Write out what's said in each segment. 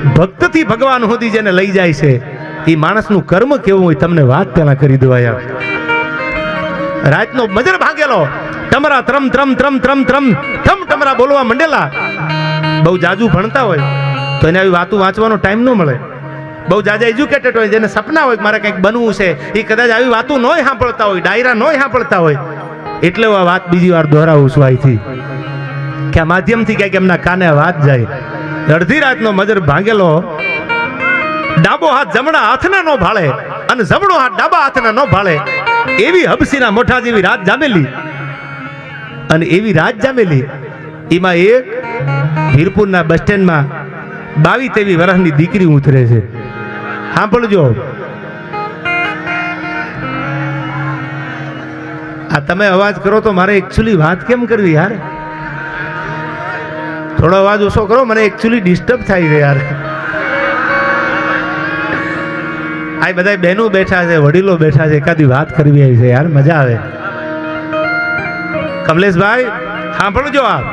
ભક્તથી ભગવાન સુધી જેને લઈ જાય છે, એ માણસનું કર્મ કેવું હોય તમને વાત પેલા કરી દેવાય. રાતનો મજર ભાગેલો. તમારા ત્રમ ત્રમ ત્રમ ત્રમ ત્રમ થમ તમરા બોલવા મંડેલા. બહુ જાજુ ભણતા હોય, તો એને આવી વાતું વાંચવાનો ટાઈમ ન મળે. બહુ જાજા એજ્યુકેટેડ હોય, જેને સપના હોય મારે કંઈક બનવું છે, એ કદાચ આવી વાતું નોય સાંભળતા હોય, ડાયરા નોય સાંભળતા હોય, એટલે હું આ વાત બીજી વાર દોહરાવું છું અહીંથી. કે આ માધ્યમથી ક્યાંક એમના કાને વાત જાય. અડધી રાતનો મજર ભાંગેલો. ડાબો હાથ જમણા હાથના નો ભાળે અને જમણો હાથ ડાબા હાથના નો ભાળે. એવી હબસીના મોઠા જેવી રાત જામેલી. અને એવી રાત જામેલી. એમાં એક વીરપુરના બસ સ્ટેન્ડમાં બાવી તેવી વર્ષની દીકરી ઉતરે છે. સાંભળજો. આ તમે અવાજ કરો તો મારે એકચ્યુઅલી વાત કેમ કરવી યાર? થોડો અવાજ ઓછો કરો, મને એકચ્યુઅલી ડિસ્ટર્બ થાય છે યાર. આ બધા બહેનો બેઠા છે, વડીલો બેઠા છે, એકાદી વાત કરવી આવી છે યાર, મજા આવે. કમલેશભાઈ, સાંભળજો આપ.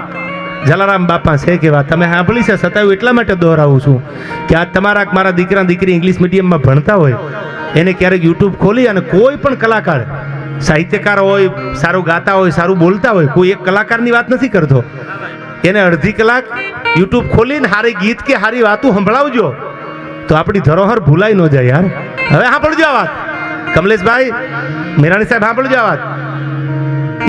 જલારામ બાપા છે કેવા? તમે સાંભળી છે? સતાવ્યું એટલા માટે દોહરાવું છું કે આ તમારા મારા દીકરા દીકરી ઇંગ્લિશ મીડિયમમાં ભણતા હોય, એને ક્યારેક યુટ્યુબ ખોલી અને કોઈ પણ કલાકાર, સાહિત્યકાર હોય, સારું ગાતા હોય, સારું બોલતા હોય, કોઈ એક કલાકારની વાત નથી કરતો. એને અડધી કલાક યુટ્યુબ ખોલીને હારી ગીત કે હારી વાતું સંભળાવજો. તો આપણી ધરોહર ભૂલાઈ ન જાય યાર. હવે સાંભળજો આ વાત. કમલેશભાઈ, મેરાણી સાહેબ, સાંભળજો આ વાત.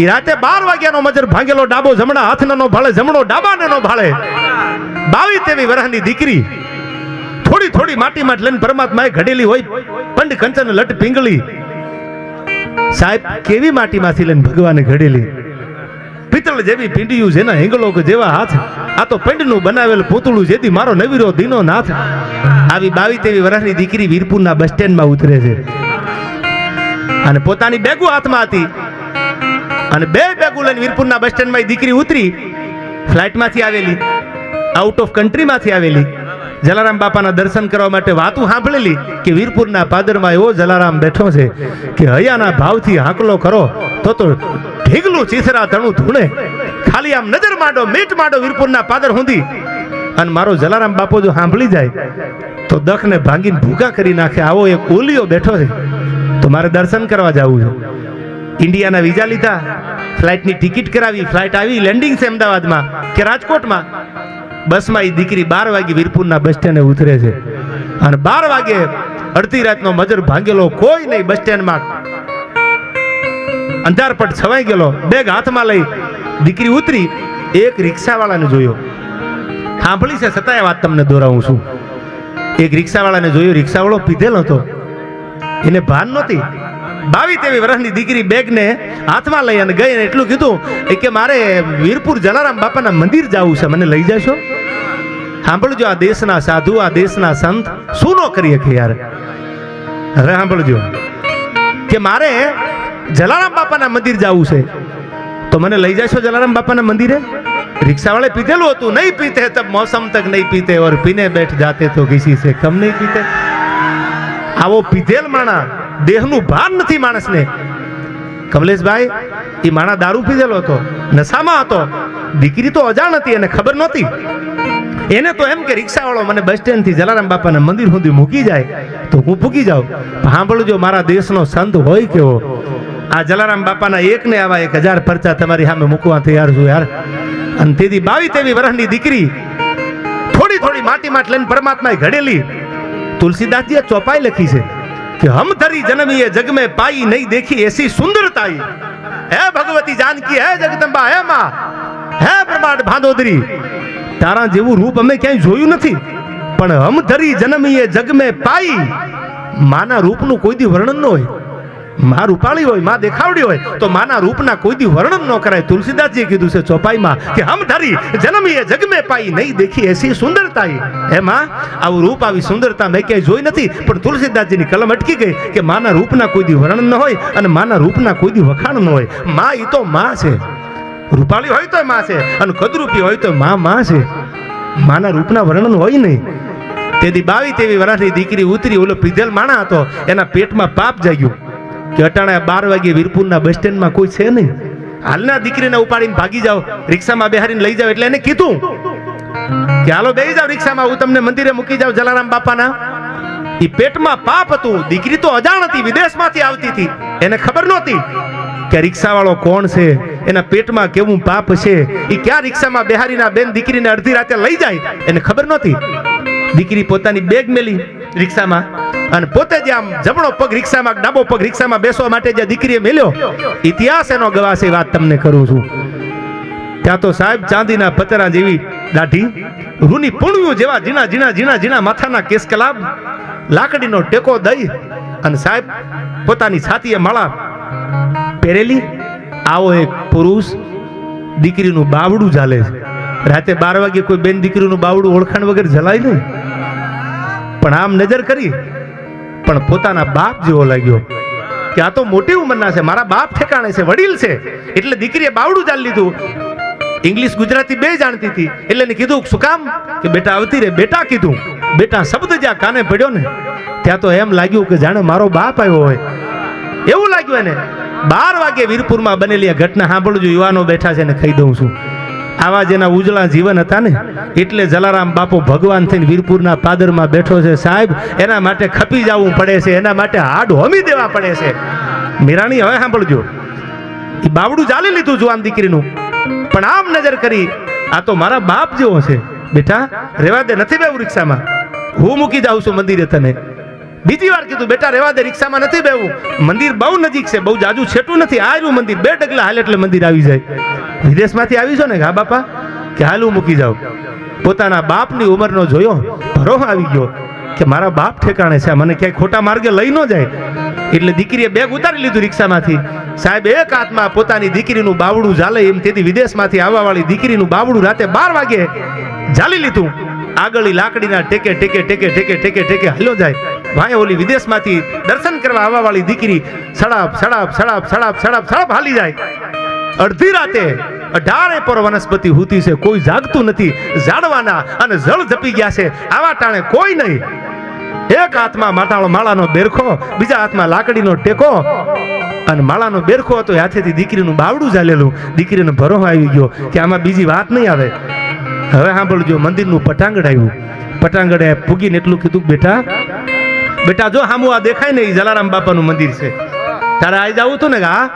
એ રાતે બાર વાગ્યાનો મજર ભાંગેલો ડાબો જમણા હાથનો ભાળે, જમણો ડાબાને નો ભાળે. બાવી તેવી વરહની દીકરી. થોડી થોડી માટીમાં જ લઈને પરમાત્માએ ઘડેલી હોય પંડ કંચન લટ પીંગળી. સાહેબ, કેવી માટીમાંથી લઈને ભગવાને ઘડેલી? પિત્તળ જેવી પીંડિયું જેના હિંગલો જેવા હાથ, આ તો પેંડનું બનાવેલ પૂતળું જેથી મારો નવીરો દીનો નાથ આવી બાવી તેવી વર્ષની દીકરી વીરપુરના બસ સ્ટેન્ડમાં ઉતરે છે. અને પોતાની બેગુ હાથમાં હતી. અને બે બેગુ લઈને વીરપુરના બસ સ્ટેન્ડમાં દીકરી ઉતરી, ફ્લાઇટમાંથી આવેલી આઉટ ઓફ કન્ટ્રીમાંથી આવેલી. જલારામ બાપાના દર્શન કરવા માટે વાતું સાંભળેલી કે વીરપુરના પાદરમાં એવો જલારામ બેઠો છે કે હૈયાના ભાવથી હાંકલો કરો, તો તો ઢીગલું ચીથરા તણું ધૂણે. ખાલી આમ નજર માંડો, મીટ માંડો વીરપુરના પાદર હુંધી. અને મારો જલારામ બાપો જો સાંભળી જાય, તો દખને ભાંગીને ભૂકા કરી નાખે. આવો એક ઓલિયો બેઠો છે, તો મારે દર્શન કરવા જવું છે. ઇન્ડિયાના વિઝા લીધા, ફ્લાઇટની ટિકિટ કરાવી, ફ્લાઇટ આવી, લેન્ડિંગ છે અમદાવાદમાં કે રાજકોટમાં. બસમાં એ દીકરી બાર વાગે વીરપુરના બસ સ્ટેન્ડે ઉતરે છે. અને બાર વાગે અડધી રાતનો મજર ભાંગેલો કોઈ નહીં બસ સ્ટેન્ડમાં. અંધારપટ છવાઈ ગયેલો, બેગ હાથમાં લઈ દીકરી ઉતરી, એક રિક્ષાવાળાને જોયો. સાંભળી છે છતાંય વાત તમને દોરાવું છું. એક રિક્ષાવાળાને જોયો, રિક્ષાવાળો પીધેલો હતો. એને ભાન નહોતી. બાવી તેવી વર્ષની દીકરી બેગને હાથમાં લઈ અને ગઈ અને એટલું કીધું કે, મારે વીરપુર જલારામ બાપાના મંદિર જવું છે, મને લઈ જશો? સાંભળજો, આ દેશના સાધુ, આ દેશના સંત, શું ન કરીએ કે યાર? સાંભળજો, કે મારે જલારામ બાપાના મંદિર જવું છે. તો મને લઈ જશો જલારામ બાપાના મંદિરે? રિક્ષાવાળે પીધેલું હતું, નહીં પીતે તબ મોસમ તક નહીં પીતે, ઓર પીને બેઠ જાતે તો ઘીસી છે કમ નહીં પીતે. આવો પીધેલ માણા, દેહનું ભાન નથી માણસને. કમલેશભાઈ એ માણા દારૂ પીધેલો હતો, નશામાં હતો, દીકરી તો અજાણ હતી એને ખબર નહોતી. એને તો એમ કે રિક્ષાવાળો મને બસ સ્ટેન્ડથી જલારામ બાપાના મંદિર સુધી મૂકી જાય, તો હું ભૂકી જાઉં. સાંભળજો મારા દેશનો સંત હોય કેવો. આ જલારામ બાપાના એક ને આવા એક હજાર પરચા તમારી સામે મૂકવા તૈયાર છું યાર. અને તેથી બાવી તેવી વરહની દીકરી થોડી થોડી માટી માટ લઈને પરમાત્માએ ઘડેલી. તુલસીદાસજીએ ચોપાઈ લખી છે કે હમ ધરી જન્મીએ જગ પાઈ નહીં દેખી એસી સુંદરતાઈ. હે ભગવતી જાનકી, હે જગદંબા, હે માં, હે પ્રમાણ ભાદોદરી તારા જેવું રૂપ અમે ક્યાંય જોયું નથી. પણ હમ ધરી જન્મીએ જગ પાઈ. માના રૂપનું કોઈ દી વર્ણન ન હોય. માં રૂપાળી હોય, માં દેખાવડી હોય, તો માના રૂપના કોઈ દી વર્ણન ન કરાય. તુલસીદાસજીએ કીધું છે, ચોપાઈમાં, કે હમ ધરી, જન્મીએ, જગમે પાઈ, નહીં દેખી એસી સુંદરતાઈ એમાં આવું રૂપ, આવી સુંદરતા મેં ક્યાંય જોઈ નથી, પણ તુલસીદાસજીની કલમ અટકી ગઈ કે માના રૂપના કોઈ દી વર્ણન ન હોય અને માના રૂપના કોઈ દી વખાણ ન હોય. માં, ઈ તો માં છે. રૂપાળી હોય તો માં છે, અને કદરૂપી હોય તો માં માં છે. માના રૂપના વર્ણન હોય નહીં. તેથી બાવી તેવી વર્ષની દીકરી ઉતરી, ઓલો પીધેલ માણા હતો, એના પેટમાં પાપ જાગ્યું. કે અટાણા બાર વાગે વીરપુરના બસ સ્ટેન્ડમાં કોઈ છે નહીં? હાલના દીકરીને ઉપાડીને ભાગી જાઓ, રિક્ષામાં બેહારીને લઈ જાઓ એટલે એને કીધું કે હાલો બેસી જાઓ રિક્ષામાં, હું તમને મંદિરે મૂકી જાઉં જલારામ બાપાના. એ પેટમાં પાપ હતું, દીકરી તો અજાણ હતી, વિદેશમાંથી આવતી હતી. એને ખબર નહોતી કે રિક્ષાવાળો કોણ છે, એના પેટમાં કેવું પાપ છે. એ ક્યાં રિક્ષામાં બિહારીના બેન દીકરીને અડધી રાતે લઈ જાય, એને ખબર નહોતી. દીકરી પોતાની બેગ મેલી રિક્ષામાં. અને પોતે જે આમ જમણો પગ રિક્ષામાં, ડાબો પગ રિક્ષામાં બેસવા માટે જે દીકરીએ મેલ્યો, ઇતિહાસ એનો ગવાશે વાત તમને કરું છું. ત્યાં તો સાહેબ ચાંદીના પતરા જેવી દાઢી, રૂની પૂણ્યું જેવા ઝીણા ઝીણા ઝીણા ઝીણા માથાના કેસ કલાબ લાકડીનો ટેકો દઈ, અને સાહેબ પોતાની છાતીએ માળા પહેરેલી. આવો એક પુરુષ દીકરીનું બાવડું ચાલે છે. રાતે બાર વાગે કોઈ બેન દીકરીનું બાવડું ઓળખાણ વગર જલાય નહીં. પણ આમ નજર કરી પણ પોતાના બાપ જેવો લાગ્યો. કે આ તો મોટી ઉંમરના છે, મારા બાપ ઠેકાણે છે, વડીલ છે. એટલે દીકરીએ બાવડું ચાલી લીધું. ઇંગ્લિશ ગુજરાતી બે જાણતી હતી. એટલે એને કીધું, શું કામ? કે બેટા આવતી રે બેટા કીધું. બેટા શબ્દ જ્યાં કાને પડ્યો ને, ત્યાં તો એમ લાગ્યું કે જાણે મારો બાપ આવ્યો હોય. એવું લાગ્યું એને. બાર વાગે વીરપુરમાં બનેલી આ ઘટના સાંભળજો, યુવાનો બેઠા છે ને કહી દઉં છું. આવા જેના ઉજળા જીવન હતા ને? એટલે જલારામ બાપુ ભગવાન થઈને વીરપુરના પાદરમાં બેઠો છે. સાહેબ, એના માટે ખપી જવું પડે છે. એના માટે હાડ હોમી દેવા પડે છે. મીરાણી, હવે સાંભળજો. એ બાવડું ચાલી લીધું જુવાન દીકરીનું. પણ આમ નજર કરી, આ તો મારા બાપ જેવો છે. બેટા, રેવા દે, નથી બે રિક્ષામાં. હું મૂકી જાઉં છું મંદિરે તને. બીજી વાર કીધું, બેટા રેવા દે, રિક્ષામાં નથી બેવું મંદિર બહુ નજીક છે, બહુ જાજુ છેટું નથી. આવ્યું મંદિર, બે ડગલા હાલ એટલે મંદિર આવી જાય. વિદેશમાંથી આવી છો ને, હા, બાપા, કે હાલું મૂકી જાઓ પોતાના બાપની ઉંમરનો જોયો ભરો આવી ગયો કે મારા બાપ ઠેકાણે છે, મને ક્યાંય ખોટા માર્ગે લઈ ન જાય. એટલે દીકરીએ બેગ ઉતારી લીધું રિક્ષામાંથી. સાહેબ, એક હાથમાં પોતાની દીકરીનું બાવડું ઝાલે એમ તેથી વિદેશમાંથી આવવા વાળી દીકરીનું બાવડું રાતે બાર વાગે ઝાલી લીધું. આગળ લાકડીના ટેકે ટેકે ટેકે ટેકે ટેકે ટેકે હલો જાય. ભાઈ ઓલી વિદેશમાંથી દર્શન કરવા આવવા વાળી દીકરી સડાપ સડાપ સડાપ સડાપ સડાપ સડાપ હાલી જાય. અડધી રાતે અઢારે પર વનસ્પતિ હૂતી છે, કોઈ જાગતું નથી. ઝાડવાના અને જળ જપી ગયા છે, આવા ટાણે કોઈ નહીં. એક હાથમાં માતાળો માળાનો બેરખો, બીજા હાથમાં લાકડીનો ટેકો. અને માળાનો બેરખો હતો હાથેથી દીકરીનું બાવડું ચાલેલું દીકરીને ભરો આવી ગયો કે આમાં બીજી વાત નહીં આવે. હવે સાંભળજો, મંદિરનું પટાંગણ આવ્યું. પટાંગણે પૂગીને એટલું કીધું, બેટા બેટા, જો હામું આ દેખાય ને એ જલારામ બાપાનું મંદિર છે. તારે આવી જવું હતું ને, હા?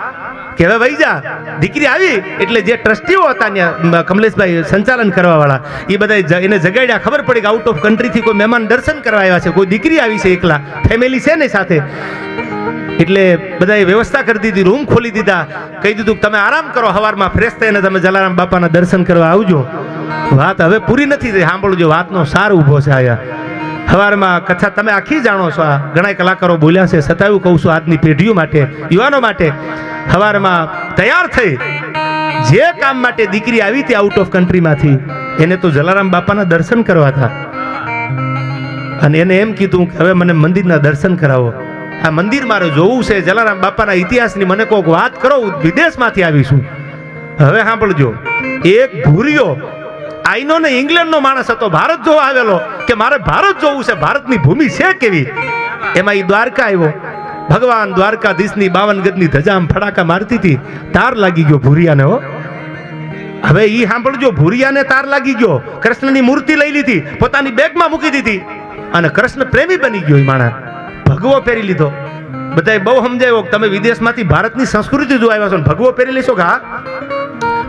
કે હવે વહી જા. દીકરી આવી, એટલે જે ટ્રસ્ટીઓ હતા ત્યાં કમલેશભાઈ, સંચાલન કરવા વાળા એ બધા એને જગાડ્યા. ખબર પડી કે આઉટ ઓફ કન્ટ્રીથી કોઈ મહેમાન દર્શન કરવા આવ્યા છે. કોઈ દીકરી આવી છે એકલા. ફેમિલી છે ને સાથે. એટલે બધાએ વ્યવસ્થા કરી દીધી, રૂમ ખોલી દીધા. કહી દીધું તમે આરામ કરો, હવારમાં ફ્રેશ થઈને તમે જલારામ બાપાના દર્શન કરવા આવજો. વાત હવે પૂરી નથી થઈ. સાંભળજો, વાતનો સાર ઊભો છે આયા. સવારમાં કથા તમે આખી જાણો છો આ. ઘણા કલાકારો બોલ્યા છે. છતાં કહું છું, આજની પેઢીઓ માટે, યુવાનો માટે, સવારમાં તૈયાર થઈ, જે કામ માટે દીકરી આવી હતી આઉટ ઓફ કન્ટ્રીમાંથી એને તો જલારામ બાપાના દર્શન કરવા હતા. અને એને એમ કીધું કે, હવે મને મંદિરના દર્શન કરાવો. આ મંદિર મારે જોવું છે. જલારામ બાપાના ઇતિહાસની મને કોઈક વાત કરો વિદેશમાંથી આવીશું હવે સાંભળજો. એક ભૂરિયો આઈનો ને ઇંગ્લેન્ડનો માણસ હતો. ભારત જોવા આવેલો કે મારે ભારત જોવું છે, ભારતની ભૂમિ છે કેવી? એમાં એ દ્વારકા આવ્યો. ભગવાન દ્વારકાધીશની બાવન ગજની ધજા ફડાકા મારતી હતી. તાર લાગી ગયો ભૂરિયાને હો. હવે ઈ સાંભળજો, ભૂરિયાને તાર લાગી ગયો. કૃષ્ણની મૂર્તિ લઈ લીધી, પોતાની બેગમાં મૂકી દીધી. અને કૃષ્ણ પ્રેમી બની ગયો એ માણસ. ભગવો પહેરી લીધો. બધાએ બહુ સમજાયો, તમે વિદેશમાંથી ભારતની સંસ્કૃતિ જો આવ્યા છો ભગવો પહેરી લેશો કે હા?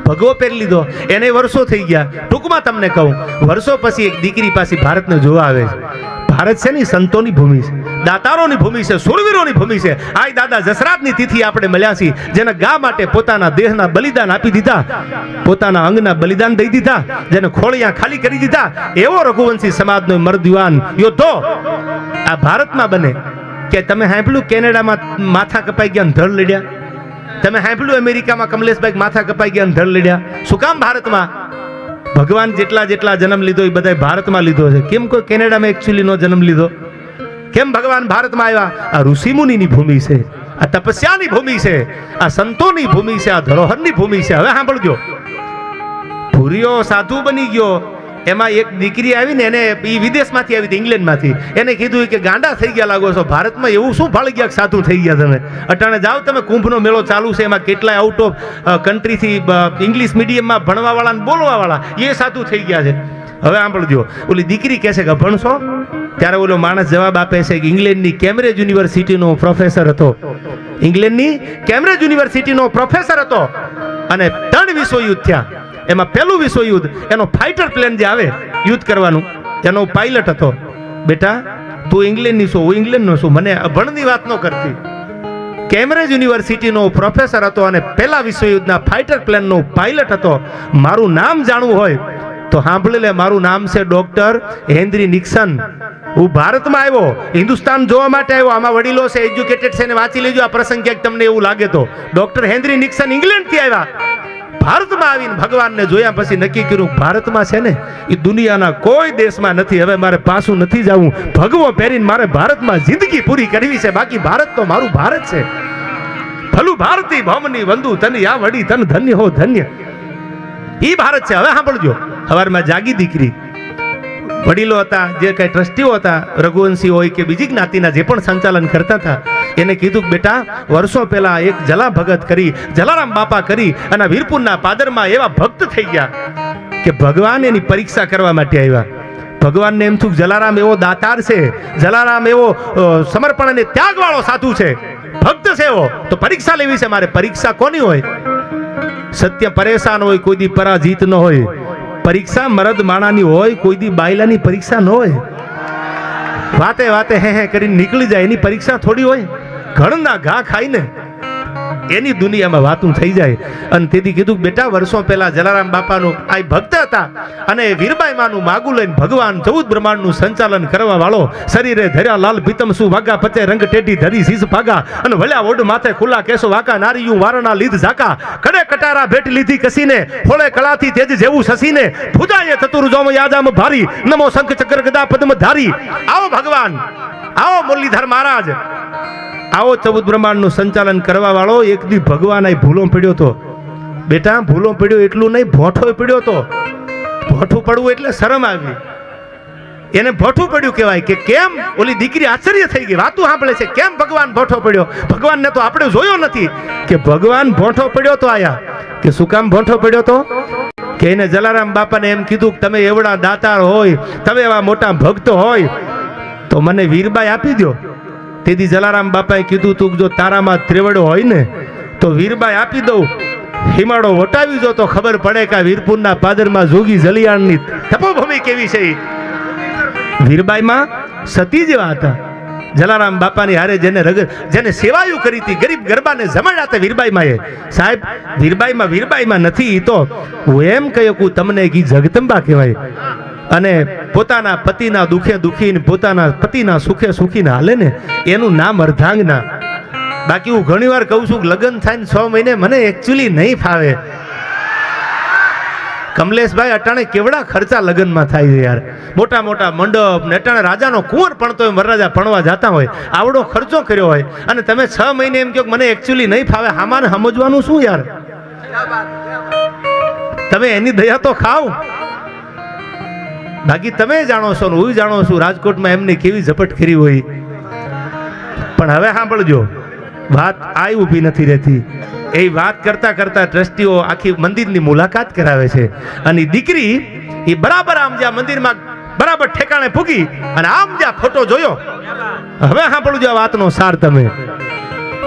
ભગવો પહેરી લીધો. એને વર્ષો થઈ ગયા. ટૂંકમાં તમને કહું, વર્ષો પછી એક દીકરી પાસે ભારતને જોવા આવે છે. ભારત છે ને સંતોની ભૂમિ છે. દાતારોની ભૂમિ છે સુરવીરોની ભૂમિ છે. આ દાદા, જસરાતની તિથિ આપણે મળ્યા છીએ. જેને ગા માટે પોતાના દેહના બલિદાન આપી દીધા, પોતાના અંગના બલિદાન દઈ દીધા, જેને ખોળિયા ખાલી કરી દીધા. એવો રઘુવંશી સમાજનો મર્દ યુવાન યોદ્ધો આ ભારતમાં બને. કે તમે સાંભળ્યું કેનેડામાં માથા કપાઈ ગયા ધડ લડ્યા? તમે સાંભળ્યું અમેરિકામાં કમલેશભાઈ માથા કપાઈ ગયા ધડ લડ્યા? શું કામ ભારતમાં? ભગવાન જેટલા જેટલા જન્મ લીધો એ બધા ભારતમાં લીધો છે. કેમ કોઈ કેનેડામાં એકચ્યુઅલી નો જન્મ લીધો? કેમ ભગવાન ભારતમાં આવ્યા? આ ઋષિમુનિની ભૂમિ છે, આ તપસ્યાની ભૂમિ છે, આ સંતોની ભૂમિ છે, આ ધરોહરની ભૂમિ છે. હવે સાંભળજો. ભૂરીઓ સાધુ બની ગયો. એમાં એક દીકરી આવી ને એને એ વિદેશમાંથી આવી હતી, ઇંગ્લેન્ડમાંથી. એને કીધું કે ગાંડા થઈ ગયા લાગો છો, ભારતમાં એવું શું ફાળી ગયા સાધુ થઈ ગયા તમે? અટાણે જાઓ તમે, કુંભનો મેળો ચાલુ છે, એમાં કેટલાય આઉટ ઓફ કન્ટ્રીથી ઇંગ્લિશ મીડિયમમાં ભણવાવાળા ને બોલવાવાળા, એ સાધુ થઈ ગયા છે. હવે સાંભળજો, ઓલી દીકરી કહે છે કે, ભણશો? ત્યારે ઓલો માણસ જવાબ આપે છે કે, ઇંગ્લેન્ડની કેમ્બ્રિજ યુનિવર્સિટીનો પ્રોફેસર હતો. ઇંગ્લેન્ડની કેમ્બ્રિજ યુનિવર્સિટીનો પ્રોફેસર હતો. અને ત્રણ વિશ્વયુદ્ધ થયા. એમાં પહેલું વિશ્વયુદ્ધ, એનો ફાઇટર પ્લેન જે આવે, યુદ્ધ કરવાનું એનો પાયલટ હતો. બેટા, તું ઇંગ્લેન્ડની શું હું ઇંગ્લેન્ડનો છું, મને અભણની વાત ન કરતી. કેમ્બ્રિજ યુનિવર્સિટીનો પ્રોફેસર હતો અને પહેલા વિશ્વયુદ્ધના ફાઇટર પ્લેનનો પાયલટ હતો. મારું નામ જાણવું હોય, તો સાંભળી લે, મારું નામ છે ડોક્ટર હેનરી નિક્સન. હું ભારતમાં આવ્યો, હિન્દુસ્તાન જોવા માટે આવ્યો, આમાં વડીલો છે એજ્યુકેટેડ છે, ને વાંચી લેજો, આ પ્રસંગ ક્યાંક તમને એવું લાગે તો. ડોક્ટર હેન્દ્રી નિક્સન ઇંગ્લેન્ડથી આવ્યા. ભારતમાં આવીને ભગવાનને જોયા પછી નક્કી કર્યું, ભારતમાં છે ને એ દુનિયાના કોઈ દેશમાં નથી. હવે મારે પાછું નથી જવું. ભગવો પહેરીને મારે ભારતમાં જિંદગી પૂરી કરવી છે. બાકી ભારત તો મારું ભારત છે. ભલું ભારતી ભવની વંદુ, તને આ વડી, તન ધન્ય હો ધન્ય. એ ભારત છે. હવે સાંભળજો. સવારમાં જાગી દીકરી. વડીલો હતા, જે કાંઈ ટ્રસ્ટીઓ હતા રઘુવંશી હોય કે બીજી જ્ઞાતિના જે પણ સંચાલન કરતા હતા, એને કીધું કે બેટા, વર્ષો પહેલા એક જલા ભગત કરી, જલારામ બાપા કરી અને વીરપુરના પાદરમાં એવા ભક્ત થઈ ગયા કે ભગવાન એની પરીક્ષા કરવા માટે આવ્યા. ભગવાનને એમ થયું જલારામ એવો દાતાર છે, જલારામ એવો સમર્પણ અને ત્યાગવાળો સાધુ છે, ભક્ત છે એવો. તો પરીક્ષા લેવી છે મારે, પરીક્ષા કોની હોય? સત્ય પરેશાન હોય, કોઈ દી પરાજીત ન હોય. પરીક્ષા મરદ માણાની હોય, કોઈ દી બાયલાની પરીક્ષા ન હોય. વાતે વાતે હે હે કરીને નીકળી જાય, એની પરીક્ષા થોડી હોય. ઘણના ઘા ખાઈને એની દુનિયામાં વાતું થઈ જાય. અને તેથી કીધું, બેટા, વર્ષો પહેલા જલારામ બાપાનું આ ભક્ત હતા અને વીરબાઈ માનું માગું લઈને ભગવાન ચૌદ બ્રહ્માંડનું સંચાલન કરવા વાળો શરીરે ધર્યા લાલ પીતમ સુ વાગા પચે રંગ ટેટી ધરી શીશ ભાગા અને વળ્યા ઓઢ માથે ખુલ્લા કેસો વાકા નારીયું વારણા લીધ ઝાકા. કડે કટારા ભેટ લીધી કસીને, ફોળે કળાથી તેજ જેવું સસીને. ભુજાએ ચતુર જોમ યાદામ ભારી, નમો શંખ ચક્ર ગદા પદ્મ ધારી. આવો ભગવાન, આવો મુરલીધર મહારાજ. આવો ચૌદ બ્રહ્માંડનું સંચાલન કરવા વાળો એક દી ભગવાન આ ભૂલો પડ્યો તો. બેટા, ભૂલો પડ્યો એટલું નહીં, ભોઠો પડ્યો તો. ભોઠું પડવું એટલે શરમ આવી. એને ભોઠું પડ્યું કહેવાય કે કેમ? ઓલી દીકરી આશ્ચર્ય થઈ ગઈ. વાતું સાંભળે છે, કેમ ભગવાન ભોઠો પડ્યો? ભગવાનને તો આપણે જોયો નથી કે ભગવાન ભોઠો પડ્યો તો આયા. કે શું કામ ભોઠો પડ્યો તો? કે એને જલારામ બાપાને એમ કીધું કે તમે એવડા દાતાર હોય, તમે એવા મોટા ભક્ત હોય, તો મને વીરબાઈ આપી દો તેથી જલારામ બાપાએ કીધું, તું જો તારામાં ત્રેવડો હોય ને, તો વીરબાઈ આપી દઉં. હિમાડો વટાવી જો તો ખબર પડે કે વીરપુરના પાદરમાં જોગી જલિયાણની તપોભૂમિ કેવી છે વીરબાઈમાં સતી જેવા હતા. જલારામ બાપાની હારે જેને રગ, જેને સેવાયું કરી હતી, ગરીબ ગરબાને જમાડ્યા હતા વીરબાઈમાં એ. સાહેબ, વીરબાઈમાં વીરબાઈમાં નથી તો હું એમ કહ્યું તમને કી જગદંબા કહેવાય. અને પોતાના પતિના દુખે દુખી પોતાના પતિના સુખે સુખીને હાલે ને, એનું નામ અર્ધાંગના. બાકી હું ઘણીવાર કહું છું કે લગ્ન થાય ને છ મહિને મને એકચ્યુઅલી નહીં ફાવે. કમલેશભાઈ અટાણે કેવડા ખર્ચા લગ્નમાં થાય છે યાર. મોટા મોટા મંડપ ને અટાણે રાજાનો કુંવર ભણતો હોય વરરાજા ભણવા જતા હોય. આવડો ખર્ચો કર્યો હોય. અને તમે છ મહિને એમ કહો મને એકચ્યુઅલી નહીં ફાવે, હામાને સમજવાનું શું યાર? તમે એની દયા તો ખાવ. બાકી તમે જાણો છો ને હું જાણો છું, રાજકોટમાં એમની કેવી ઝપટ કરી હોય. પણ હવે સાંભળજો, વાત આ ઊભી નથી રહેતી. એ વાત કરતા કરતા ટ્રસ્ટીઓ આખી મંદિરની મુલાકાત કરાવે છે. અને દીકરી એ બરાબર આમ જ્યાં મંદિરમાં બરાબર ઠેકાણે પૂગી અને આમ જ્યાં ફોટો જોયો. હવે સાંભળજો આ વાતનો સાર તમે.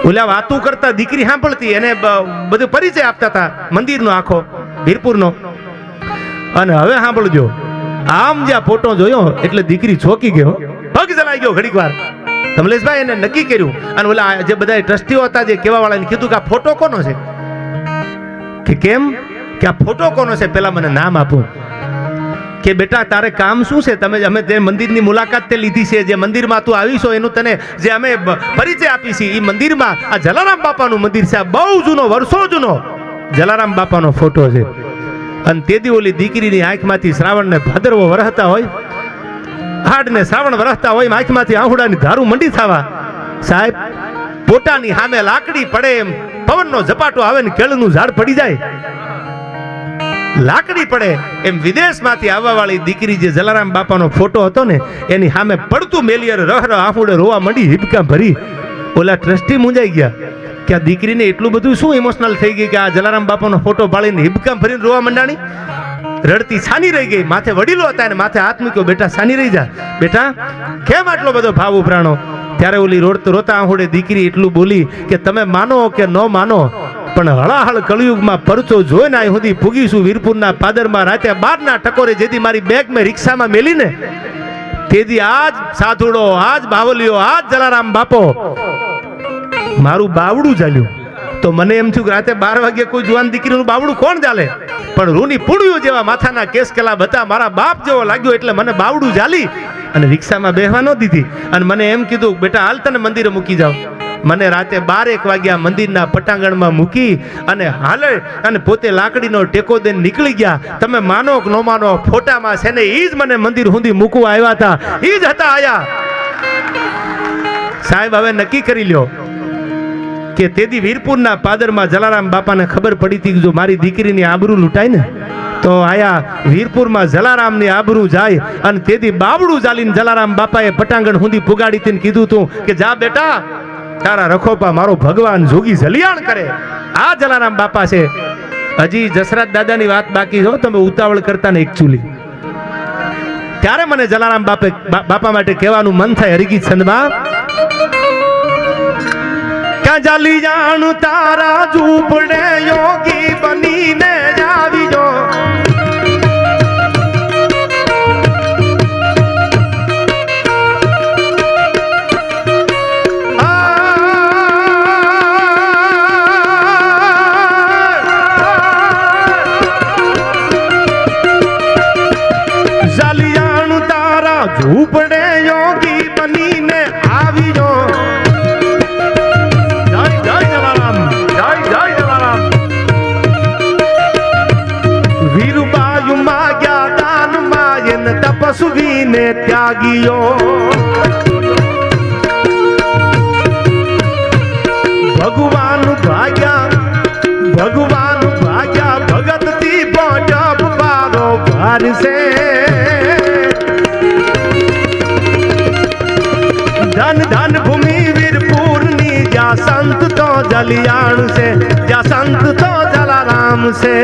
ઓલા વાતું કરતા દીકરી સાંભળતી, એને બધું પરિચય આપતા હતા મંદિરનો આખો, વીરપુરનો. અને હવે સાંભળજો આમ જ્યાં ફોટો જોયો એટલે દીકરી છોકી ગયો. પગ જલાઈ ગયો ઘડીક વાર. કમલેશભાઈ એને નક્કી કર્યું. અને ઓલા જે બધા ટ્રસ્ટીઓ હતા જે કેવા વાળાને કીધું કે આ ફોટો કોનો છે? કે કેમ? કે આ ફોટો કોનો છે? પેલા મને નામ આપો. કે બેટા, તારે કામ શું છે? તમે અમે જે મંદિરની મુલાકાત તે લીધી છે. જે મંદિરમાં તું આવીશો એનું તને જે અમે પરિચય આપી છે એ મંદિરમાં આ જલારામ બાપાનું મંદિર છે. આ બહુ જૂનો, વર્ષો જૂનો જલારામ બાપાનો ફોટો છે. અને તેથી ઓલી દીકરીની આંખમાંથી શ્રાવણને ભાદરવો વરહતા હોય, હાડને શ્રાવણ વરહતા હોય આંખમાંથી આહુડાની ધારું મંડી થવા. સાહેબ, પોતાની સામે લાકડી પડે એમ પવનનો ઝપાટો આવે ને કેળનું ઝાડ પડી જાય. લાકડી પડે એમ વિદેશમાંથી આવવાવાળી દીકરી જે જલારામ બાપાનો ફોટો હતો ને, એની સામે પડતું મેલિયર રહ રહ આફુડે રોવા મંડી હિબકા ભરી. ઓલા ટ્રસ્ટી મૂંઝાઈ ગયા. કે આ દીકરીને એટલું બધું શું ઇમોશનલ થઈ ગઈ કે આ જલારામ બાપાનો ફોટો પાડીને હિબકા ભરીને રોવા મંડાણી? રડતી સાની રહી ગઈ. માથે વડીલો હતા અને માથે હાથ મૂક્યો. બેટા, સાની રહી જા. બેટા, કેમ આટલો બધો ભાવ ઉભરાણો? ત્યારે ઓલી રોડ રોતા આંહોડે દીકરી એટલું બોલી કે તમે માનો કે ન માનો, પણ હળાહળ કળિયુગમાં પરચો જોઈને અહીં સુધી પૂગીશું વીરપુરના પાદરમાં. રાતે બારના ટકોરે જેથી મારી બેગ મેં રિક્ષામાં મેલીને, તેથી આજ સાધુડો, આજ બાવલીઓ આજ જલારામ બાપો મારું બાવડું ચાલ્યું તો મને એમ થયું કે રાતે બાર વાગે કોઈ જુવાન દીકરીનું બાવડું કોણ ચાલે પણ રૂની પૂડ્યું જેવા માથાના કેસ કેલા બતા મારા બાપ જેવો લાગ્યો એટલે મને બાવડું ચાલી અને રિક્ષામાં બેહવા ન દીધી. અને મને એમ કીધું, બેટા, હાલ તને મંદિરે મૂકી જાઓ મને રાતે બાર એક વાગ્યા મંદિરના પટાંગણમાં મૂકી અને હાલે અને પોતે લાકડીનો ટેકો દઈને નીકળી ગયા. તમે માનો કે ન માનો, ફોટામાં છે ને એ જ મને મંદિર સુધી મૂકવા આવ્યા હતા. એ જ હતા આયા. સાહેબ, હવે નક્કી કરી લ્યો. કે તેથી વીરપુરના પાદરમાં જલારામ બાપાને ખબર પડી હતી કે જો મારી દીકરીની આબરૂ લૂંટાય ને, તો આયા વીરપુરમાં જલારામની આબરૂ જાય અને તેથી બાવડું ચાલીને જલારામ બાપાએ પટાંગણ સુધી પુગાડી હતી ને કીધું તું કે, જા બેટા, તારા રખોપા મારો ભગવાન જોગી જલિયાણ કરે. આ જલારામ બાપા છે. હજી જસરાજ દાદાની વાત બાકી છો તમે ઉતાવળ કરતા ને એકચુલી ત્યારે મને જલારામ બાપે બાપા માટે કહેવાનું મન થાય હરિગીત છંદમાં ક્યાં જાલી તારા ઝૂંપડે યોગી બનીને આવી છે. ધન ધન ભૂમિ વીરપુરની જ્યાં સંત તો જલિયાણ છે, જ્યાં સંત તો જલારામ છે.